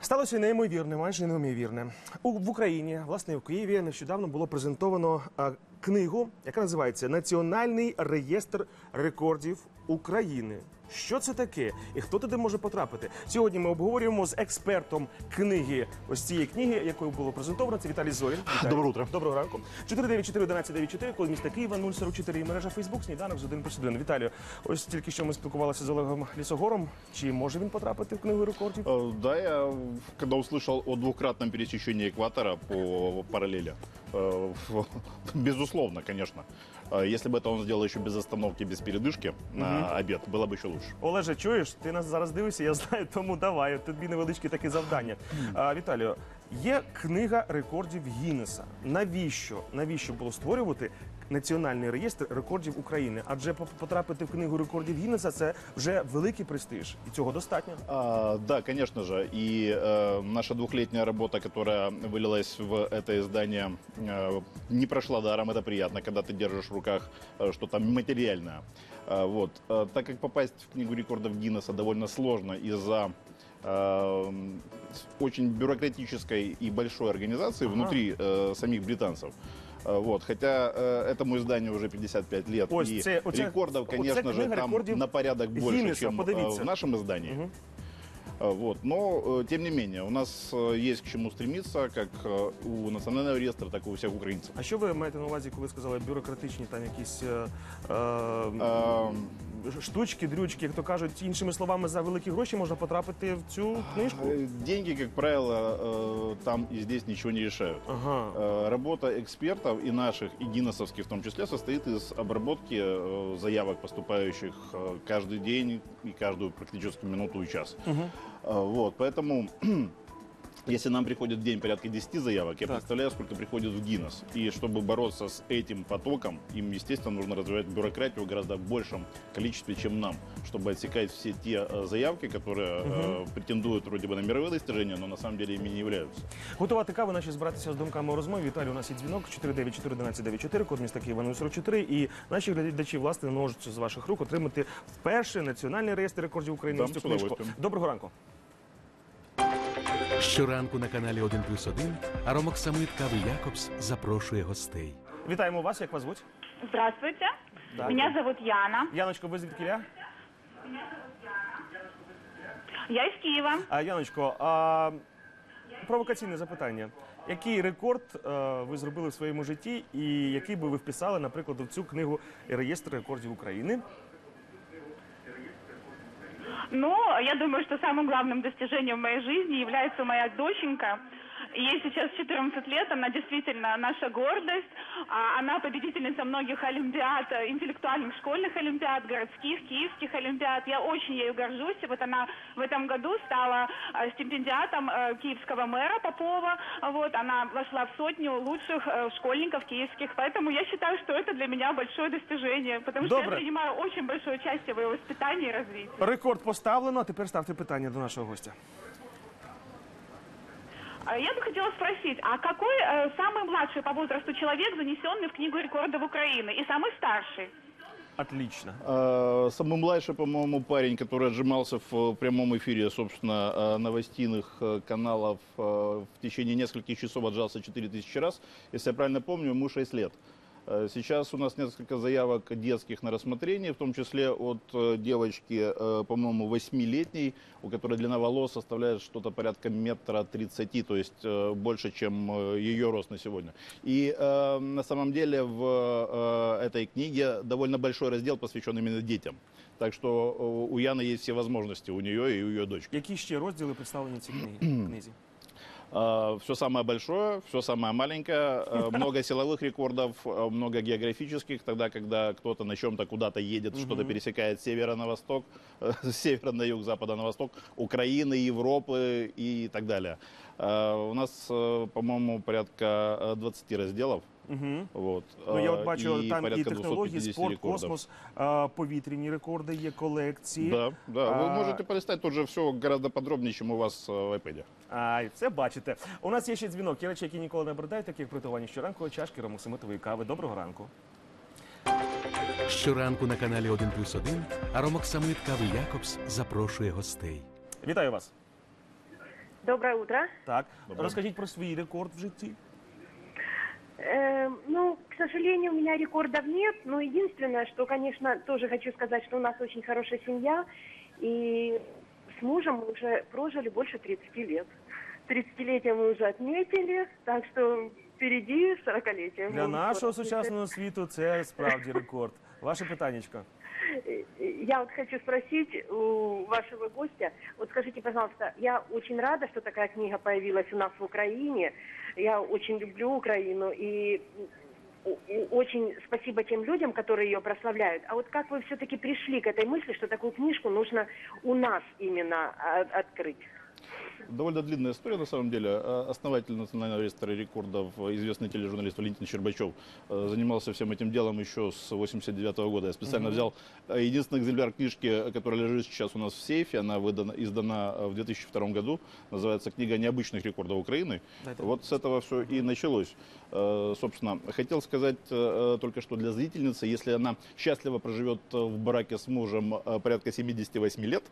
Сталося неймовірне, майже неймовірне. У в Україні, власне, в Києві нещодавно було презентовано а, книгу, яка називається Національний реєстр рекордів України. Що це таке і хто туди може потрапити? Сьогодні ми обговорюємо з експертом книги ось цієї книги, якою було презентовано. Це Віталій Зорін. Віталій. Доброго утра. Доброго ранку. 494-1194, код міста Києва 044 і мережа Фейсбук, сніданок з 1 плюс 1. Віталію, ось тільки що ми спілкувалися з Олегом Лісогором. Чи може він потрапити в книгу рекордів? Э, Да, я когда услышал о двукратном пересечении экватора по параллели, э, безусловно, конечно. Э, Если бы это он сделал еще без остановки, без передышки на обед, было бы еще лучше. Олеже, чуєш? Ти нас зараз дивишся, я знаю, тому давай. Тобі невеличке таке завдання. А, Віталію, є книга рекордів Гіннеса. Навіщо? Навіщо було створювати національний реєстр рекордів України? Адже по- потрапити в книгу рекордів Гіннеса це вже великий престиж, і цього достатньо. А, да, конечно же. И э, наша двухлетняя работа, которая вылилась в это издание, э, не прошла даром. Это приятно, когда ты держишь в руках э, что-то материальное. А, вот. Э, так как попасть в книгу рекордов Гиннесса довольно сложно из-за э, с- очень бюрократической и большой организации Ага. внутри э, самих британцев. Э, Вот, хотя э, этому изданию уже 55 лет, Ось и це- оце- рекордов, оце конечно же, книга там рекордів на порядок больше, Гіннеса, чем э, подивіться. в нашем издании. Мгм. А, Вот. Но, э, тем не менее, у нас э, есть к чему стремиться, как э, у национального реестра, так и у всех украинцев. А що ви маєте на увазі, коли сказали бюрократичні там якісь е, е, Эм, штучки, дрючки, як то кажуть, іншими словами, за великі гроші можна потрапити в цю книжку? э, Деньги, как правило, э, там и здесь ничего не решают. Ага. Э, Работа экспертов и наших, и гиннесовских в том числе, состоит из обработки э, заявок, поступающих э, каждый день и каждую практически минуту и час. Мгм. Э, Вот, поэтому если нам приходит в день порядка 10 заявок, я Так. представляю, сколько приходит в Гиннес. И чтобы бороться с этим потоком, им, естественно, нужно развивать бюрократию в гораздо большем количестве, чем нам, чтобы отсекать все те э, заявки, которые э, претендуют вроде бы на мировые достижения, но на самом деле ими не являются. Готувати каву, наші збиратися з думками у розмові. Віталій, у нас є дзвінок 494-1194, код міста Києва 044. І наші глядачі, власне, можуть з ваших рук отримати вперше національний реєстр рекордів України. Да, ось цю з книжку. удовольствием. Доброго ранку. Щоранку на каналі 1 плюс 1 Аромок Самит Кави Якобс запрошує гостей. Вітаємо вас, як вас звуть? Здравствуйте. Да. Меня зовут Яна. Яночко, ви звідкіля? Я из Киева. А, Яночко, а, провокаційне запитання. Який рекорд е, ви зробили в своєму житті, і який би ви вписали, наприклад, в цю книгу реєстр рекордів України? Ну, я думаю, что самым главным достижением в моей жизни является моя доченька. Ей сейчас 14 лет, она действительно наша гордость. А Она победительница многих олимпиад, э, интеллектуальных школьных олимпиад, городских, киевских олимпиад. Я очень ею горжусь. И вот она в этом году стала э, стипендиатом э, киевского мэра Попова. Вот, она вошла в сотню лучших школьников киевских. Поэтому я считаю, что это для меня большое достижение. Потому что Добре. я принимаю очень большое участие в ее воспитании и развитии. Рекорд поставлено. а Тепер ставте питання до нашого гостя. А Я бы хотела спросить, а какой э, самый младший по возрасту человек, занесенный в Книгу рекордов Украины, и самый старший? Отлично. А, Самый младший, по-моему, парень, который отжимался в э, прямом эфире, собственно, э, новостейных э, каналов э, в течение нескольких часов отжался 4000 раз. Если я правильно помню, ему 6 лет. Э, Сейчас у нас несколько заявок детских на рассмотрение, в том числе от э, девочки, э, по-моему, 8-летней, у которой длина волос составляет что-то порядка метра 30, то есть э, больше, чем э, ее рост на сегодня. И э, на самом деле в э, этой книге довольно большой раздел посвящен именно детям. Так что э, у Яны есть все возможности, у нее и у ее дочки. Які ще розділи представлені в цій книгі- книзі? Все самое большое, все самое маленькое, э, много силовых рекордов, э, много географических, тогда, когда кто-то на чем-то куда-то едет, что-то пересекает с севера на восток, э, с севера на юг, с запада на восток, Украины, Европы и так далее. Э, У нас, э, по-моему, порядка э, 20 разделов. Угу. Вот, Ну, я э, от бачу, и там і порядка технології, 250 спорт, рекордов. космос, а, повітряні рекорди, є колекції. Да, да. Вы А, можете полистать тут же все гораздо подробнее, чем у вас э, в iPad. Ай, це бачите. У нас є ще дзвінок. Є речі, які ніколи не обердають, такі як приготування щоранку, чашки ромоксимитової кави. Доброго ранку. Щоранку на каналі 1 плюс 1 Аромок Самит Кави Якобс запрошує гостей. Вітаю вас. Доброе утро. Так, Добре. розкажіть про свій рекорд в житті. Э, ну, к сожалению, у меня рекордов нет, но единственное, что, конечно, тоже хочу сказать, что у нас очень хорошая семья, и с мужем мы уже прожили больше 30 лет. 30-летие мы уже отметили, так что впереди 40-летие. Для нашого скоро сучасного світу це справді рекорд. Ваше питаннячко. Э, Я вот хочу спросить у вашего гостя, вот скажите, пожалуйста, я очень рада, что такая книга появилась у нас в Украине. Я очень люблю Украину и м, о- очень спасибо тем людям, которые ее прославляют. А вот как вы все-таки пришли к этой мысли, что такую книжку нужно у нас именно а, открыть? Довольно длинная история, на самом деле. Э, Основатель Национального реестра рекордов, известный тележурналист Валентин Щербачев, э, занимался всем этим делом еще с 89 года. Я специально взял э, единственный экземпляр книжки, э, которая лежит сейчас у нас в сейфе. Она выдана, издана в 2002 году. Называется «Книга необычных рекордов Украины». Дайте. Вот с этого все и началось. Собственно, хотел сказать только что для зрительницы, если она счастливо проживет в браке с мужем порядка 78 лет,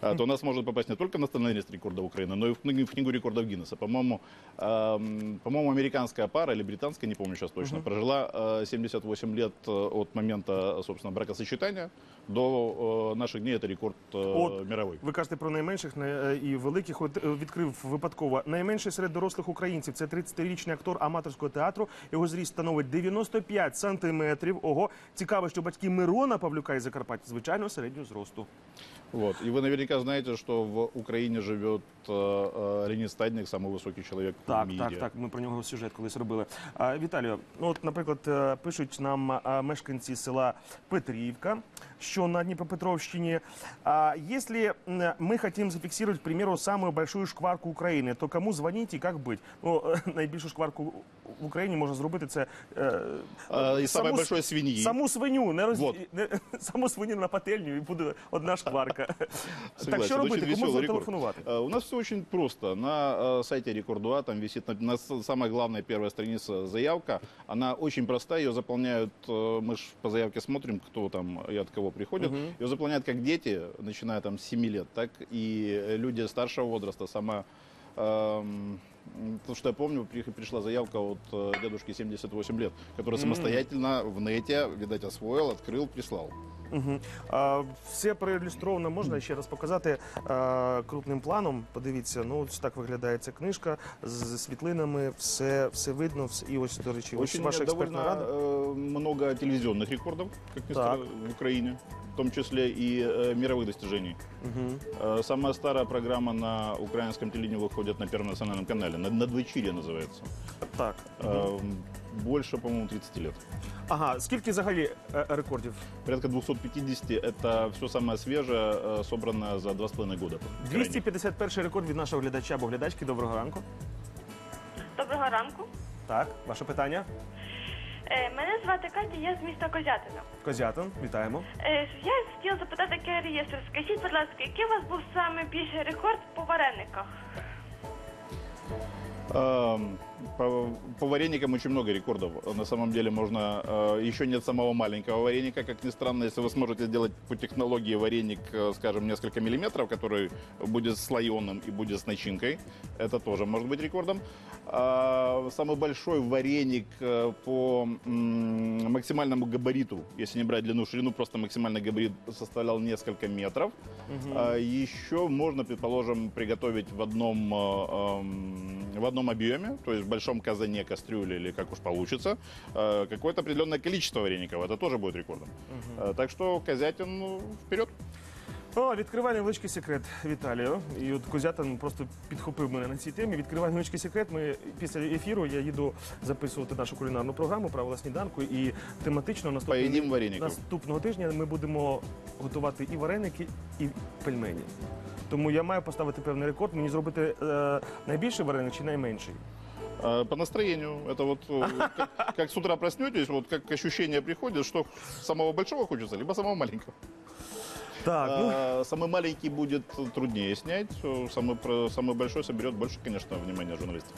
то она сможет попасть не только на национальный реестр рекордов Украины, но и в книгу, в книгу рекордов Гиннесса. По-моему, эм, по-моему, американская пара или британская, не помню сейчас точно, прожила э, 78 лет э, от момента, собственно, бракосочетания до э, наших дней. Это рекорд э, От. мировой. Ви кажете про найменших не- е, і великих. От е, відкрив випадково найменший серед дорослих українців. Це 30-річний актор аматорського театру. Його зріст становить 95 сантиметрів. Ого, цікаво, що батьки Мирона Павлюка із Закарпаття, звичайно, середнього зросту. Вот. И вы наверняка знаете, что в Украине живет э, э, Леонид Стадник, самый высокий человек Так, в мире. так, так. Ми про нього сюжет колись робили. А, Віталію, ну от, наприклад, е, пишуть нам а, мешканці села Петрівка, що на Дніпропетровщині. А, если м, мы хотим зафиксировать, к примеру, самую большую шкварку України, то кому дзвонить і як быть? Ну, е, найбільшу шкварку в Україні можна зробити це е, А, из самой саму с- большой свиньи. Саму свиню, не роз... Вот. не, саму свиню на пательню і буде одна шкварка. так Согласен, що очень робити? Кому веселый рекорд. зателефонувати? Э, У нас все очень просто. На э, сайте Рекордуа там висит на, на самая главная первая страница заявка. Она очень простая, ее заполняют, э, мы ж по заявке смотрим, кто там и от кого приходит. Ее заполняют как дети, начиная там с 7 лет, так и э, люди старшего возраста. Сама эм, то, что я помню, при- пришла заявка от дедушки 78 лет, который самостоятельно в нете, видать, освоил, открыл, прислал. Угу. А, все проілюстровано можна ще раз показати а, крупним планом. Подивіться, ну ось так виглядає ця книжка з світлинами, все, все видно. Все, і ось, до речі, ось Очень ваша експертна довольно рада. э, много телевизионных рекордов, как ни Так. странно, в Украине, в том числе и э, мировых достижений. Э, самая старая программа на украинском телевидении выходит на Первом национальном канале, на, Надвечір'я называется. Так. Э, больше, по-моему, 30 лет. Ага, скільки взагалі е, рекордів? Порядка 250 это все самое свежее, э, собранное за два с половиной года. крайне. 251 рекорд від нашого глядача або глядачки. Доброго ранку. Доброго ранку. Так, ваше питання? Е, Мене звати Катя, я з міста Козятина. Козятин, вітаємо. Е, Я хотіла запитати такий реєстр. Скажіть, будь ласка, який у вас був саме більший рекорд по варениках? Эм, По, по вареникам очень много рекордов. На самом деле можно... э, Еще нет самого маленького вареника, как ни странно. Если вы сможете сделать по технологии вареник, э, скажем, несколько миллиметров, который будет слоеным и будет с начинкой, это тоже может быть рекордом. А Самый большой вареник э, по м, максимальному габариту, если не брать длину, ширину, просто максимальный габарит составлял несколько метров. А Еще можно, предположим, приготовить в одном, э, эм, в одном объеме, то есть в большом казане, кастрюле или как уж получится, э, какое-то определенное количество вареников. Это тоже будет рекордом. Э, Так что Козятин ну, вперед. О, відкриваю невеличкий секрет Віталію. І от Козятин просто підхопив мене на цій темі. Відкриваю невеличкий секрет. Ми після ефіру я їду записувати нашу кулінарну програму Правила сніданку і тематично наступного, Поїдім вареників. наступного тижня ми будемо готувати і вареники, і пельмені. Тому я маю поставити певний рекорд. Мені зробити е, найбільший вареник чи найменший. Э, По настроению. Это вот э, как, как с утра проснетесь, вот как ощущение приходит, что самого большого хочется, либо самого маленького. Так, ну А, Самый маленький будет труднее снять, э, самый, про- самый большой соберет больше, конечно, внимания журналистов.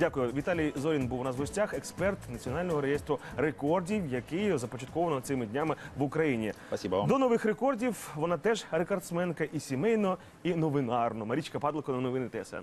дякую. Віталій Зорін був у нас в гостях, експерт національного реєстру рекордів, який започатковано цими днями в Україні. Спасибо вам. До нових рекордів вона теж рекордсменка і сімейно, і новинарно. Марічка Падлико на новини ТСН.